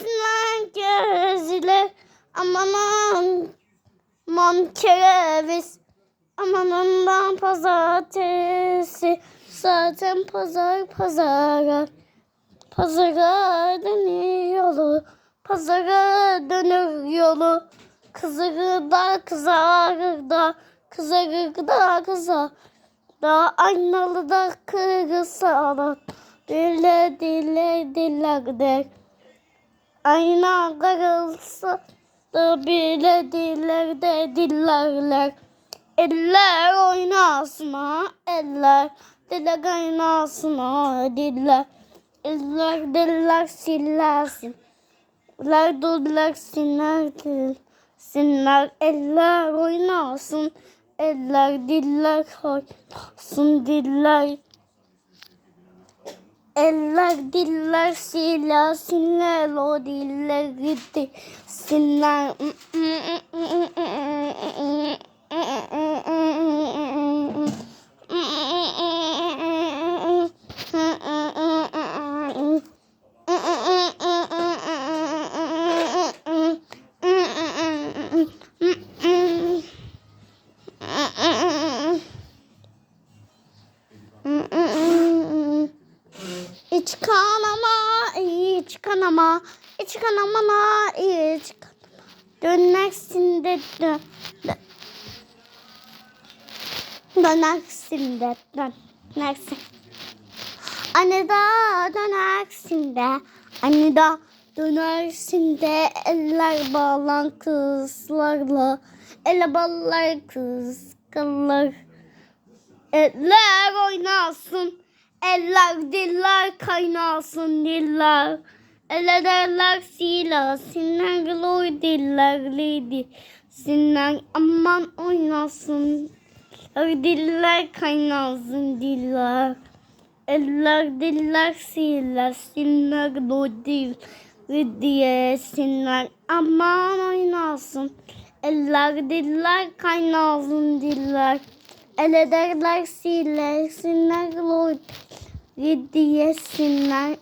Dönersinler gözler amanın man kereviz amanından pazartesi zaten pazar pazara pazara dönür yolu pazara dönür yolu kızarır da kızarır da kızarır da kızar da aynalı da kırılsa da dile dile dile der Ayna kırılsa da bile dillerde dillerler. Eller oynasın ha eller. Diller oynasın ha diller. Eller diller sillersin. Eller diller sinler sinler. Eller oynasın. Eller diller oynasın diller. Eller diller siler sinler o diller gitti sinler. İç kanama, iç kanama, iç kanamana, iç kanama. Dönersin de dön. dön. Dönersin de dönersin. Anne da dönersin de, anne da dönersin de eller bağlan kızlarla, ele ballar kız kızlar. Eller oynasın. Eller diller kaynasın diller. Eller eller sila sinler gloy dillerliydi. Sinler aman oynasın. Eller diller kaynasın diller. Eller diller sila sinler gloy dil diye sinler aman oynasın. Eller diller kaynasın diller. El ederler siler sinler gloy diye sinler.